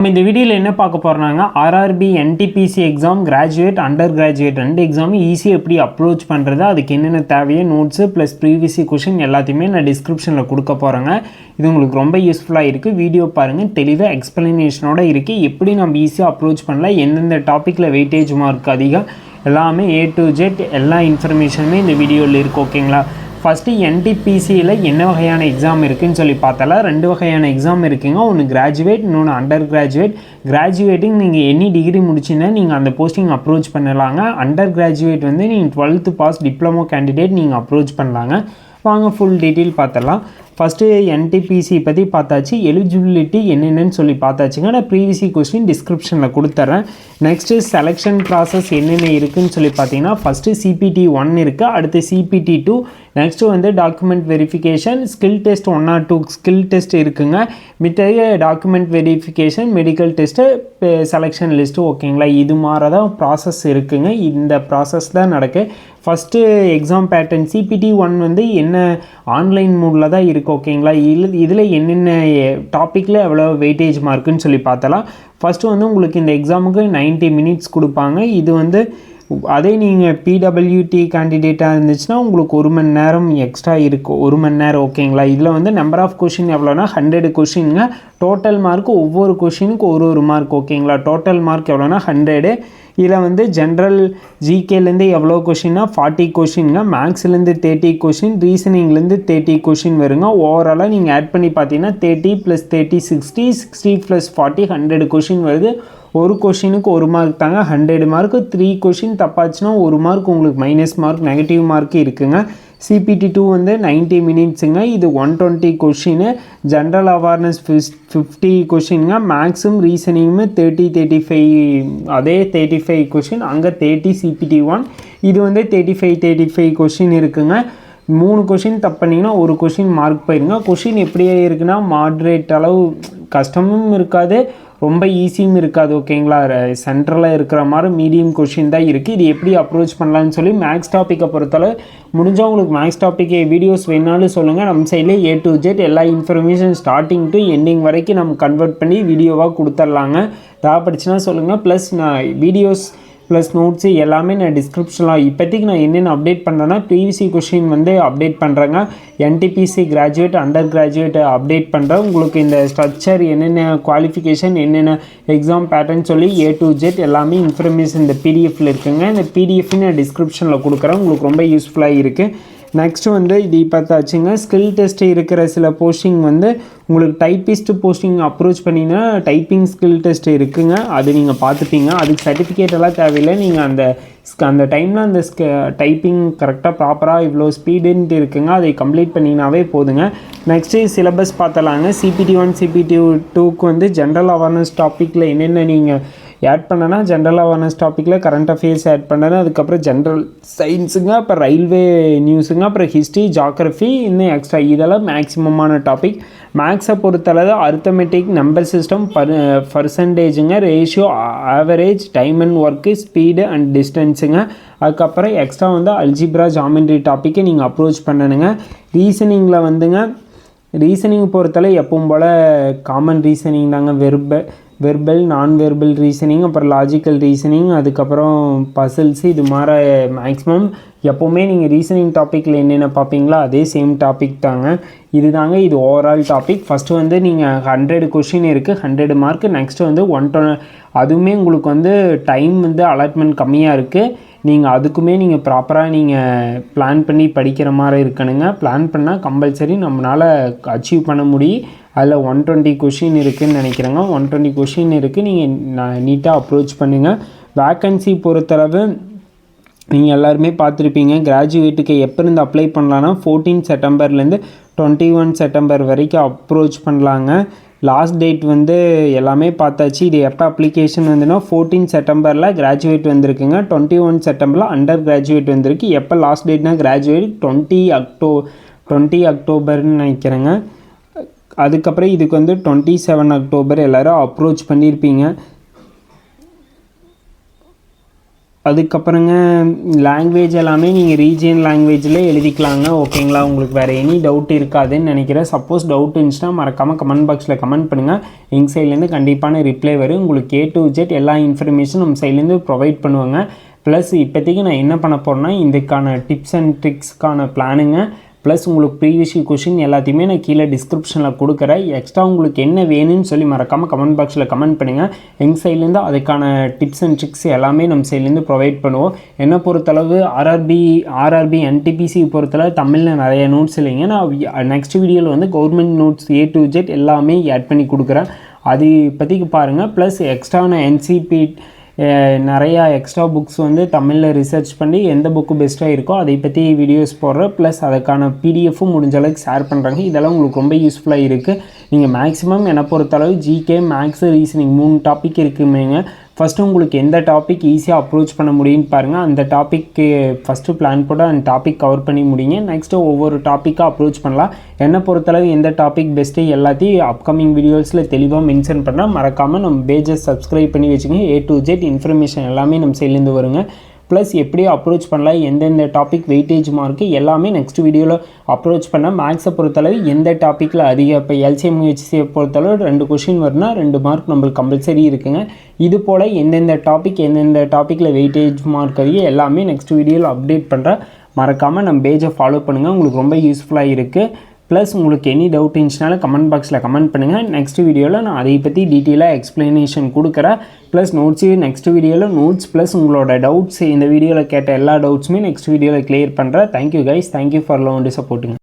நம்ம இந்த வீடியோவில் என்ன பார்க்க போகிறோம்னாங்க RRB NTPC exam graduate under graduate ரெண்டு எக்ஸாமும் ஈஸியாக எப்படி அப்ரோச் பண்ணுறது அதுக்கு என்னென்ன தேவையோ நோட்ஸு ப்ளஸ் ப்ரீவியஸி கொஷின் எல்லாத்தையுமே நான் டிஸ்கிரிப்ஷனில் கொடுக்க போகிறேங்க இது உங்களுக்கு ரொம்ப யூஸ்ஃபுல்லாக இருக்குது வீடியோ பாருங்கள் தெளிவாக எக்ஸ்ப்ளனேஷனோட இருக்குது எப்படி நம்ம ஈஸியாக அப்ரோச் பண்ணலாம்? எந்தெந்த டாப்பிக்கில் வெயிட்டேஜ் மார்க் அதிகம்? எல்லாமே ஏ டு ஜெட் எல்லா இன்ஃபர்மேஷனுமே இந்த வீடியோவில் இருக்குது ஓகேங்களா ஃபஸ்ட்டு என்டிபிசியில் என்ன வகையான எக்ஸாம் இருக்குதுன்னு சொல்லி பார்த்தால ரெண்டு வகையான எக்ஸாம் இருக்குங்க. ஒன்று கிராஜுவேட் இன்னொன்று அண்டர் கிராஜுவேட் கிராஜுவேட்டிங் நீங்கள் எனி டிகிரி முடிச்சுன்னா நீங்கள் அந்த போஸ்டிங் அப்ரோச் பண்ணலாங்க. அண்டர் கிராஜுவேட் வந்து நீங்கள் டுவெல்த்து பாஸ் டிப்ளமோ கேண்டிடேட் நீங்கள் அப்ரோச் பண்ணலாங்க. வாங்க ஃபுல் டீட்டெயில் பார்த்துடலாம். ஃபஸ்ட்டு என்டிபிசி பற்றி பார்த்தாச்சு. எலிஜிபிலிட்டி என்னென்னு சொல்லி பார்த்தாச்சுங்க. நான் ப்ரீவியஸி கொஸ்டின் டிஸ்கிரிப்ஷனில் கொடுத்துட்றேன் நெக்ஸ்ட்டு செலெக்ஷன் ப்ராசஸ் என்னென்ன இருக்குதுன்னு சொல்லி பார்த்தீங்கன்னா ஃபஸ்ட்டு சிபிடி ஒன் இருக்குது அடுத்து சிபிடி டூ நெக்ஸ்ட்டு வந்து document verification skill test one or two skill test இருக்குங்க. மித்த document verification medical test selection list ஓகேங்களா? இது மாதிரி தான் ப்ராசஸ் இருக்குங்க. இந்த ப்ராசஸ் தான் நடக்கு. First exam pattern CBT one வந்து என்ன ஆன்லைன் மூடில் தான் இருக்குது ஓகேங்களா? இதில் இதில் என்னென்ன டாப்பிக்கில் எவ்வளோ வெயிட்டேஜ் மார்க்குன்னு சொல்லி பார்த்தலாம். ஃபஸ்ட்டு வந்து உங்களுக்கு இந்த எக்ஸாமுக்கு நைன்ட்டி மினிட்ஸ் கொடுப்பாங்க. இது வந்து அதே நீங்கள் பிடபிள்யூடி கேண்டிடேட்டாக இருந்துச்சுன்னா உங்களுக்கு ஒரு மணி நேரம் எக்ஸ்ட்ரா இருக்கும் ஒரு மணி நேரம் ஓகேங்களா இதில் வந்து நம்பர் ஆஃப் கொஷின் எவ்வளோனா ஹண்ட்ரட் கொஷினுங்க டோட்டல் மார்க் ஒவ்வொரு கொஷினுக்கு ஒரு ஒரு மார்க் ஓகேங்களா டோட்டல் மார்க் எவ்வளோனா ஹண்ட்ரடு இதில் வந்து ஜென்ரல் ஜிகேலேருந்து எவ்வளோ கொஷின்னா ஃபார்ட்டி கொஷின்ங்க மேக்ஸ்லேருந்து தேர்ட்டி கொஷின் ரீசனிங்லேருந்து தேர்ட்டி கொஷின் வருங்க. ஓவராலாக நீங்கள் ஆட் பண்ணி பார்த்தீங்கன்னா thirty plus thirty sixty sixty plus forty hundred question வருது. ஒரு கொஷினுக்கு ஒரு மார்க் தாங்க. ஹண்ட்ரட் மார்க்கு த்ரீ கொஷின் தப்பாச்சுன்னா ஒரு மார்க் உங்களுக்கு மைனஸ் மார்க் நெகட்டிவ் மார்க் இருக்குங்க. சிபிடி டூ வந்து நைன்ட்டி மினிட்ஸுங்க இது one twenty question general awareness ஃபிஸ் ஃபிஃப்டி கொஷினுங்க மேக்ஸும் ரீசனிங்குமே தேர்ட்டி தேர்ட்டி ஃபைவ் அதே தேர்ட்டி ஃபைவ் கொஷின் அங்கே தேர்ட்டி சிபிடி ஒன் இது வந்து thirty five thirty five question இருக்குங்க. மூணு கொஷின் தப்பு பண்ணிங்கன்னா ஒரு கொஷின் மார்க் போயிருங்க. கொஷின் எப்படியே இருக்குன்னா மாட்ரேட் அளவு கஷ்டமும் இருக்காது. ரொம்ப ஈஸியும் இருக்காது ஓகேங்களா சென்ட்ரலாக இருக்கிற மாதிரி மீடியம் கொஷின் தான் இருக்குது இது எப்படி அப்ரோச் பண்ணலான்னு சொல்லி மேக்ஸ் டாப்பிக்கை பொறுத்தளவு முடிஞ்சால் உங்களுக்கு மேக்ஸ் டாப்பிக்கே வீடியோஸ் வேணாலும் சொல்லுங்கள் நம்ம சைட்லேயே ஏ டு ஜெட் எல்லா இன்ஃபர்மேஷன் ஸ்டார்டிங் டு எண்டிங் வரைக்கும் நம்ம கன்வெர்ட் பண்ணி வீடியோவாக கொடுத்துர்லாங்க. தேவைப்படுச்சுன்னா சொல்லுங்கள் ப்ளஸ் நான் வீடியோஸ் ப்ளஸ் நோட்ஸு எல்லாமே நான் டிஸ்கிரிப்ஷனில் இப்போதைக்கு நான் என்னென்ன அப்டேட் பண்ணுறேன்னா பிவிசி கொஷின் வந்து அப்டேட் பண்ணுறேங்க NTPC graduate under graduate update பண்ணுறேன் உங்களுக்கு இந்த ஸ்ட்ரக்சர் என்னென்ன குவாலிஃபிகேஷன் என்னென்ன எக்ஸாம் பேட்டர்ன் சொல்லி ஏ டு ஜெட் எல்லாமே இன்ஃபர்மேஷன் இந்த பிடிஎஃப்பில் இருக்குங்க. இந்த பிடிஎஃப் நான் டிஸ்கிரிப்ஷனில் கொடுக்குறேன். உங்களுக்கு ரொம்ப யூஸ்ஃபுல்லாக இருக்குது நெக்ஸ்ட்டு வந்து இது பார்த்தாச்சுங்க ஸ்கில் டெஸ்ட் இருக்கிற சில போஸ்டிங் வந்து உங்களுக்கு டைப்பிஸ்ட் போஸ்டிங் அப்ரோச் பண்ணிங்கன்னா டைப்பிங் ஸ்கில் டெஸ்ட் இருக்குங்க. அது நீங்கள் பார்த்துப்பீங்க அதுக்கு சர்டிஃபிகேட் எல்லாம் தேவையில்லை. நீங்கள் அந்த அந்த டைமில் அந்த ஸ்க டைப்பிங் கரெக்டாக ப்ராப்பராக இவ்வளோ ஸ்பீடுன்ட்டு இருக்குங்க. அதை கம்ப்ளீட் பண்ணிங்கனாவே போதுங்க. நெக்ஸ்ட்டு சிலபஸ் பார்த்தலாங்க. சிபிடி ஒன் சிபிடி டூக்கு வந்து ஜென்ரல் அவேர்னஸ் டாப்பிக்கில் என்னென்ன நீங்கள் ஆட் பண்ணனா ஜென்ரல் அவேர்னஸ் டாப்பிக்கில் கரண்ட் அஃபேர்ஸ் ஆட் பண்ணேன் அதுக்கப்புறம் ஜென்ரல் சயின்ஸுங்க அப்புறம் ரயில்வே நியூஸுங்க அப்புறம் ஹிஸ்ட்ரி ஜாகிரஃபி இன்னும் எக்ஸ்ட்ரா இதெல்லாம் மேக்ஸிமமான டாபிக் மேக்ஸை பொறுத்தளவு arithmetic number system per பர்சன்டேஜுங்க ratio average time and work speed and டிஸ்டன்ஸுங்க அதுக்கப்புறம் எக்ஸ்ட்ரா வந்து அல்ஜிப்ரா ஜாமெண்ட்ரி டாப்பிக்கை நீங்கள் அப்ரோச் பண்ணணுங்க. ரீசனிங்கில் வந்துங்க ரீசனிங் பொறுத்தளவு எப்பவும் போல் காமன் ரீசனிங் தாங்க. Verb verbal non verbal reasoning அப்புறம் லாஜிக்கல் ரீசனிங் அதுக்கப்புறம் பசில்ஸ் இது மாதிரி மேக்ஸிமம் எப்போவுமே நீங்கள் ரீசனிங் டாப்பிக்கில் என்னென்ன பார்ப்பீங்களோ அதே சேம் டாபிக் தாங்க. இது தாங்க இது ஓவரால் டாபிக் ஃபஸ்ட்டு வந்து நீங்கள் ஹண்ட்ரட் கொஷின் இருக்குது ஹண்ட்ரட் மார்க் நெக்ஸ்ட்டு வந்து ஒன் டொ அதுவுமே உங்களுக்கு வந்து டைம் வந்து அலாட்மெண்ட் கம்மியாக இருக்குது நீங்கள் அதுக்குமே நீங்கள் ப்ராப்பராக நீங்கள் பிளான் பண்ணி படிக்கிற மாதிரி இருக்கணுங்க. பிளான் பண்ணால் கம்பல்சரி நம்மளால் அச்சீவ் பண்ண முடியும். அதில் ஒன் டுவெண்ட்டி கொஷின் இருக்குதுன்னு நினைக்கிறேங்க. ஒன் டுவெண்ட்டி கொஷின் இருக்குது நீங்கள் நான் நீட்டாக அப்ரோச் பண்ணுங்கள் வேக்கன்சி பொறுத்தளவு நீங்கள் எல்லாருமே பார்த்துருப்பீங்க. கிராஜுவேட்டுக்கு எப்போ இருந்து அப்ளை பண்ணலான்னா ஃபோர்டீன் செப்டம்பர்லேருந்து டுவெண்ட்டி ஒன் செப்டம்பர் வரைக்கும் அப்ரோச் பண்ணலாங்க. லாஸ்ட் டேட் வந்து எல்லாமே பார்த்தாச்சு. இது எப்போ அப்ளிகேஷன் வந்துன்னா ஃபோர்டீன் செப்டம்பரில் கிராஜுவேட் வந்திருக்குங்க. டுவெண்ட்டி ஒன் செப்டம்பரில் அண்டர் கிராஜுவேட் வந்திருக்கு. எப்போ லாஸ்ட் டேட்னா கிராஜுவேட் டுவெண்ட்டி அக்டோ டுவெண்ட்டி அக்டோபர்னு நினைக்கிறேங்க. அதுக்கப்புறம் இதுக்கு வந்து டுவெண்ட்டி செவன் அக்டோபர் எல்லோரும் அப்ரோச் பண்ணியிருப்பீங்க அதுக்கப்புறங்க லாங்குவேஜ் எல்லாமே நீங்கள் ரீஜியன் லாங்குவேஜில் எழுதிக்கலாங்க ஓகேங்களா உங்களுக்கு வேறு எனி டவுட் இருக்காதுன்னு நினைக்கிறேன். சப்போஸ் டவுட் இருந்துச்சுன்னா மறக்காமல் கமெண்ட் பாக்ஸில் கமெண்ட் பண்ணுங்கள் எங்கள் சைட்லேருந்து கண்டிப்பான ரிப்ளை வரும். உங்களுக்கு ஏ டு ஜெட் எல்லா இன்ஃபர்மேஷன் நம்ம சைட்லேருந்து ப்ரொவைட் பண்ணுவாங்க. ப்ளஸ் இப்போதைக்கு நான் என்ன பண்ண போகிறேன்னா இதுக்கான டிப்ஸ் அண்ட் ட்ரிக்ஸ்க்கான பிளானுங்க ப்ளஸ் உங்களுக்கு ப்ரீவியஸ் கொஷின் எல்லாத்தையுமே நான் கீழே டிஸ்கிரிப்ஷனில் கொடுக்குறேன். எக்ஸ்ட்ரா உங்களுக்கு என்ன வேணும்னு சொல்லி மறக்காமல் கமெண்ட் பாக்ஸில் கமெண்ட் பண்ணுங்கள் எங்கள் சைட்லேருந்து அதுக்கான டிப்ஸ் அண்ட் ட்ரிக்ஸ் எல்லாமே நம்ம சைட்லேருந்து ப்ரொவைட் பண்ணுவோம். என்னை பொறுத்தளவு ஆர்ஆர்பி ஆர்ஆர்பி என்டிபிசி பொறுத்தளவு தமிழில் நிறைய நோட்ஸ் இல்லைங்க. நான் நெக்ஸ்ட் வீடியோவில் வந்து government notes A to Z எல்லாமே ஆட் பண்ணி கொடுக்குறேன். அது இப்போதைக்கு பாருங்கள் ப்ளஸ் எக்ஸ்ட்ரான என்சிபி நிறையா எக்ஸ்ட்ரா புக்ஸ் வந்து தமிழில் ரிசர்ச் பண்ணி எந்த புக்கு பெஸ்ட்டாக இருக்கோ அதை பற்றி வீடியோஸ் போடுறேன் ப்ளஸ் அதுக்கான பிடிஎஃப்பும் முடிஞ்ச அளவுக்கு ஷேர் பண்ணுறாங்க இதெல்லாம் உங்களுக்கு ரொம்ப யூஸ்ஃபுல்லாக இருக்குது நீங்கள் மேக்ஸிமம் என்னை பொறுத்தளவு ஜிகே மேக்ஸு ரீசனிங் மூணு டாபிக் இருக்குமேங்க. ஃபஸ்ட்டு உங்களுக்கு எந்த டாபிக் ஈஸியாக அப்ரோச் பண்ண முடியும்னு பாருங்கள் அந்த டாப்பிக்கு ஃபஸ்ட்டு பிளான் போட்டு அந்த டாபிக் கவர் பண்ணி முடியுங்க நெக்ஸ்ட்டு ஒவ்வொரு டாப்பிக்காக அப்ரோச் பண்ணலாம். என்னை பொறுத்தளவு எந்த டாபிக் பெஸ்ட்டு எல்லாத்தையும் அப்கமிங் வீடியோஸில் தெளிவாக மென்ஷன் பண்ணால் மறக்காமல் நம்ம பேஜஸ் சப்ஸ்கிரைப் பண்ணி வச்சுக்கோங்க. ஏ டு ஜெட் இன்ஃபர்மேஷன் எல்லாமே நம்ம சைட்லேருந்து வருங்க. ப்ளஸ் எப்படி அப்ரோச் பண்ணலாம். எந்தெந்த டாபிக் வெயிட்டேஜ் மார்க்கு எல்லாமே நெக்ஸ்ட் வீடியோவில் அப்ரோச் பண்ண. மேக்ஸை பொறுத்தளவு எந்த டாப்பிக்கில் அதிக இப்போ எல்சிஎம் ஹெச்சியை பொறுத்தளவு ரெண்டு கொஷின் வரும்னா ரெண்டு மார்க் நம்மளுக்கு கம்பல்சரி இருக்குங்க. இது போல் எந்தெந்த டாபிக் எந்தெந்த டாப்பிக்கில் வெயிட்டேஜ் மார்க் அதிகம் எல்லாமே நெக்ஸ்ட் வீடியோவில் அப்டேட் பண்ணுறேன் மறக்காமல் நம்ம பேஜை ஃபாலோ பண்ணுங்கள் உங்களுக்கு ரொம்ப யூஸ்ஃபுல்லாக இருக்குது ப்ளஸ் உங்களுக்கு எனி டவுட் இருந்துச்சுனாலும் கமெண்ட் பாக்ஸில் கமெண்ட் பண்ணுங்கள் நெக்ஸ்ட் வீடியோவில் நான் அதை பற்றி டீட்டெயிலாக எக்ஸ்ப்ளனேஷன் கொடுக்குறேன். ப்ளஸ் நோட்ஸு நெக்ஸ்ட் வீடியோவில் நோட்ஸ் ப்ளஸ் உங்களோட டவுட்ஸ் இந்த வீடியோவில் கேட்ட எல்லா டவுட்ஸுமே நெக்ஸ்ட் வீடியோவில் கிளியர் பண்ணுறேன் thank you guys thank you for loan சப்போர்ட்டுங்க